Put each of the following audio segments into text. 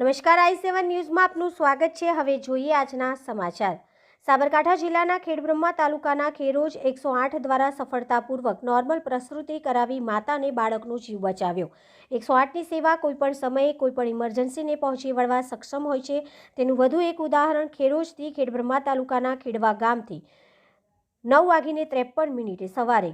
નમસ્કાર, આઈ સેવન ન્યૂઝમાં આપનું સ્વાગત છે. હવે જોઈએ આજના સમાચાર. સાબરકાંઠા જિલ્લાના ખેડબ્રહ્મા તાલુકાના ખેરોજ એકસો આઠ દ્વારા સફળતાપૂર્વક નોર્મલ પ્રસૃતિ કરાવી માતાને બાળકનો જીવ બચાવ્યો. એકસો આઠની સેવા કોઈપણ સમયે કોઈપણ ઇમરજન્સીને પહોંચી વળવા સક્ષમ હોય છે. તેનું વધુ એક ઉદાહરણ ખેરોજથી ખેડબ્રહ્મા તાલુકાના ખેડવા ગામથી નવ વાગીને ત્રેપન મિનિટે સવારે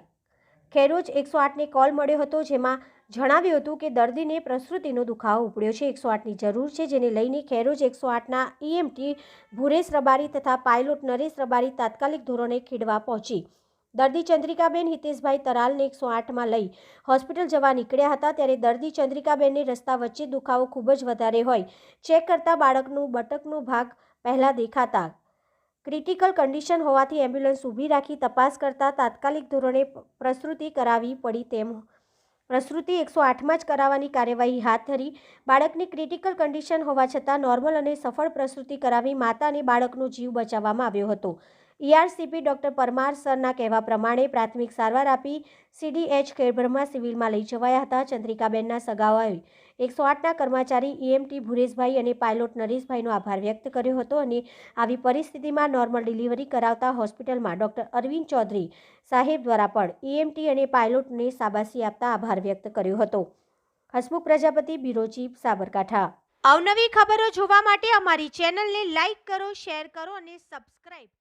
ખેરોજ એકસો આઠને કોલ મળ્યો હતો જેમાં જણાવ્યું હતું કે દર્દીને પ્રસૃતિનો દુખાવો ઉપડ્યો છે. એકસો આઠની જરૂર છે જેને લઈને ખેરોજ એકસો આઠના ઈએમટી ભુરેશ રબારી તથા પાયલોટ નરેશ રબારી તાત્કાલિક ધોરણે ખેડવા પહોંચી. દર્દી ચંદ્રિકાબેન હિતેશભાઈ તરાલને એકસો આઠમાં લઈ હોસ્પિટલ જવા નીકળ્યા હતા ત્યારે દર્દી ચંદ્રિકાબેનને રસ્તા વચ્ચે દુખાવો ખૂબ જ વધારે હોય. ચેક કરતા બાળકનું બટકનો ભાગ પહેલાં દેખાતા ક્રિટિકલ કન્ડિશન હોવાથી એમ્બ્યુલન્સ ઊભી રાખી તપાસ કરતા તાત્કાલિક ધોરણે પ્રસૃતિ કરાવી પડી તેમ પ્રસૃતિ એકસો આઠમાં જ કરાવવાની કાર્યવાહી હાથ ધરી, બાળકની ક્રિટિકલ કન્ડિશન હોવા છતાં નોર્મલ અને સફળ પ્રસૃતિ કરાવી માતા અને બાળકનો જીવ બચાવવામાં આવ્યો હતો. ઈઆરસીપી ડોક્ટર પરમાર સરના કહેવા પ્રમાણે પ્રાથમિક સારવાર આપી સીડીએચ ખેડબ્રહ્મા સિવિલમાં લઈ જવાયા હતા. ચંદ્રિકાબેનના સગાઓએ એકસો આઠના કર્મચારી ઈએમટી ભુરેશભાઈ અને પાયલોટ નરેશભાઈનો આભાર વ્યક્ત કર્યો હતો અને આવી પરિસ્થિતિમાં નોર્મલ ડિલિવરી કરાવતા હોસ્પિટલમાં ડોક્ટર અરવિંદ ચૌધરી સાહેબ દ્વારા પણ ઈએમટી અને પાયલોટને શાબાશી આપતા આભાર વ્યક્ત કર્યો હતો. Hasmukh Prajapati, bureau chief, Sabarkantha. અવનવી ખબરો જોવા માટે અમારી ચેનલને લાઇક કરો, શેર કરો અને સબસ્ક્રાઈબ